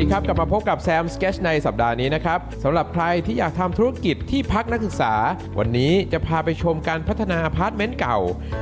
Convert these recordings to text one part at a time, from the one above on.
ดีครับ กลับมาพบกับแซมสเก t ในสัปดาห์นี้นะครับสำหรับใครที่อยากทำธุรกิจที่พักนักศึกษา วันนี้จะพาไปชมการพัฒนาอพาร์ตเมนต์เก่า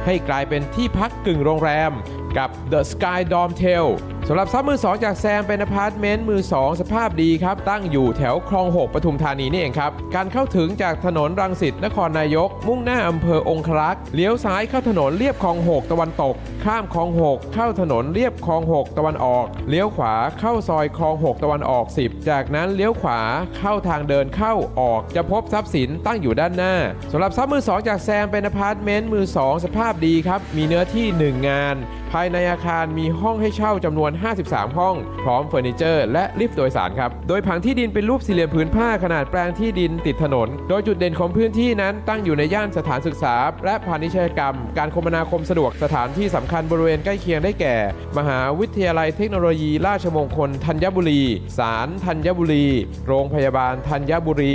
ให้กลายเป็นที่พักกึ่งโรงแรม กับ The Sky Dorm t a l สำหรับซับมือ 2 จากแซมเป็นอพาร์ตเมนต์มือ 2 สภาพดีครับ ตั้งอยู่แถวคลอง 6 ปทุมธานีนี่เองครับ การเข้าถึงจากถนนรังสิตนครนายก มุ่งหน้าอำเภอองครักษ์เลี้ยวซ้ายเข้าถนนเลียบคลอง 6 ตะวันตก ข้ามคลอง 6 เข้าถนนเลียบคลอง 6 ตะวันออก เลี้ยวขวาเข้าซอยคลอง 6 ตะวันออก 10 จากนั้นเลี้ยวขวาเข้าทางเดินเข้าออก จะพบทรัพย์สินตั้งอยู่ด้านหน้าสำหรับซับมือ 2 จากแซมเป็นอพาร์ตเมนต์มือ 2 สภาพดีครับมีเนื้อที่ 1 งาน ภายในอาคารมีห้องให้เช่าจำนวน53 ห้อง พร้อมเฟอร์นิเจอร์ และลิฟต์โดยสารครับ โดยผังที่ดินเป็นรูปสี่เหลี่ยมผืนผ้าขนาดแปลงที่ดินติดถนน โดยจุดเด่นของพื้นที่นั้นตั้งอยู่ในย่านสถานศึกษา และพาณิชยกรรม การคมนาคมสะดวกสถานที่สำคัญบริเวณใกล้เคียงได้แก่ มหาวิทยาลัยเทคโนโลยี ราชมงคลธัญบุรี ศาลธัญบุรี โรงพยาบาลธัญบุรี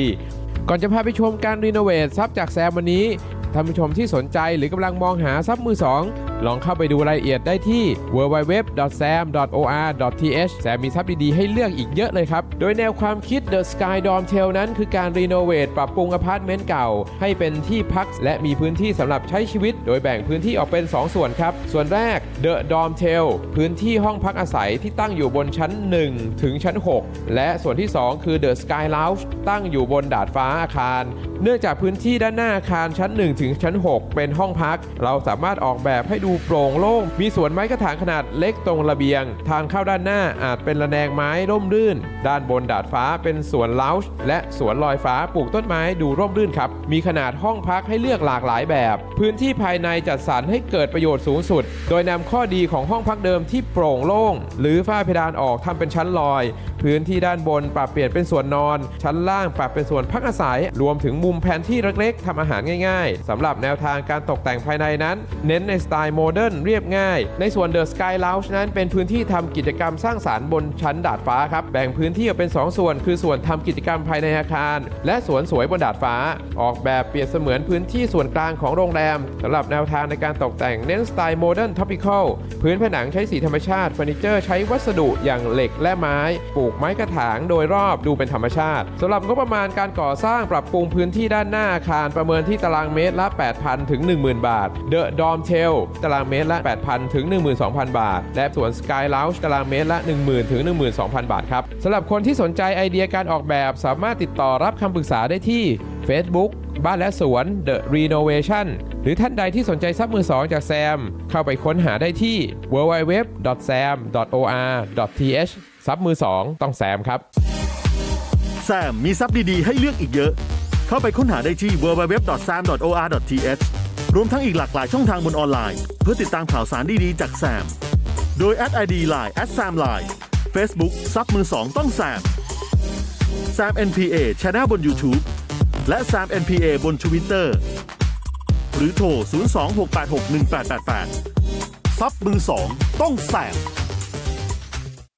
ก่อนจะพาไปชมการรีโนเวทซับจากแซมวันนี้ท่านผู้ชมที่สนใจหรือกำลังมองหาซับมือ2 ลองเข้าไปดูรายละเอียดได้ที่ www.sam.or.th แซมมีซับดีๆ ให้เลือกอีกเยอะเลยครับ โดยแนวความคิด The Sky Dorm Tel นั้นคือการรีโนเวทปรับปรุงอพาร์ตเมนต์เก่า ให้เป็นที่พักและมีพื้นที่สำหรับใช้ชีวิต โดยแบ่งพื้นที่ออกเป็น 2 ส่วนครับ ส่วนแรก The Dorm Tel พื้นที่ห้องพักอาศัยที่ตั้งอยู่บนชั้น 1 ถึงชั้น 6 และส่วนที่ 2 คือ The Sky Lounge ตั้งอยู่บนดาดฟ้าอาคาร เนื่องจากพื้นที่ด้านหน้าอาคารชั้น 1 ถึงชั้น 6 เป็นห้องพัก เราสามารถออกแบบให้ดูโปร่งโล่ง มีสวนไม้กระถางขนาดเล็กตรงระเบียง ทางเข้าด้านหน้าอาจเป็นระแนงไม้ร่มรื่น ด้านบนดาดฟ้าเป็นสวนเลาช์และสวนลอยฟ้าปลูกต้นไม้ดูร่มรื่นครับ มีขนาดห้องพักให้เลือกหลากหลายแบบ พื้นที่ภายในจัดสรรให้เกิดประโยชน์สูงสุด โดยนำข้อดีของห้องพักเดิมที่โปร่งโล่ง หรือฝ้าเพดานออกทำเป็นชั้นลอยพื้นที่ด้านบนปรับเปลี่ยนเป็นส่วนนอน ชั้นล่างปรับเป็นส่วนพักอาศัย รวมถึงมุมแผนที่เล็กๆทำอาหารง่ายๆสำหรับแนวทางการตกแต่งภายในนั้น เน้นในสไตล์โมเดิร์นเรียบง่าย ในส่วน The Sky Lounge นั้นเป็นพื้นที่ทำกิจกรรมสร้างสารรค์บนชั้นดาดฟ้าครับแบ่งพื้นที่ออกเป็น 2 ส่วน คือส่วนทำกิจกรรมภายในอาคาร และสวนสวยบนดาดฟ้า ออกแบบเปรียบเสมือนพื้นที่ส่วนกลางของโรงแรมสำหรับแนวทางในการตกแต่งเน้นสไตล์โมเดิร์นท็อปิคอลพื้นผนังใช้สีธรรมชาติเฟอร์นิเจอร์ใช้วัสดุอย่างเหล็กและไม้ปลูกไม้กระถางโดยรอบดูเป็นธรรมชาติสำหรับงบประมาณการก่อสร้างปรับปรุงพื้นที่ด้านหน้าอาคารประเมินที่ตารางเมตรละ 8,000 ถึง 10,000 บาท The Dorm Tel ตารางเมตรละ 8,000 ถึง 12,000 บาท และสวน Sky Lounge ตารางเมตรละ 10,000 ถึง 12,000 บาทครับสำหรับคนที่สนใจไอเดียการออกแบบสามารถติดต่อรับคำปรึกษาได้ที่ Facebook บ้านและสวน The Renovation หรือท่านใดที่สนใจซับมือสองจากแซม เข้าไปค้นหาได้ที่ www.sam.or.th ซับมือสองต้องแซมครับ แซมมีซับดีๆ ให้เลือกอีกเยอะ เข้าไปค้นหาได้ที่ www.sam.or.th รวมทั้งอีกหลากหลายช่องทางบนออนไลน์ เพื่อติดตามข่าวสารดีๆ จากแซม โดยแอดไอดีไลน์แอดแซมไลน์ Facebook ซับมือสองต้องแซมแซม NPA Channel บน YouTube และแซม NPA บน Twitter หรือโทร 026861888 ซับมือสองต้องแสบ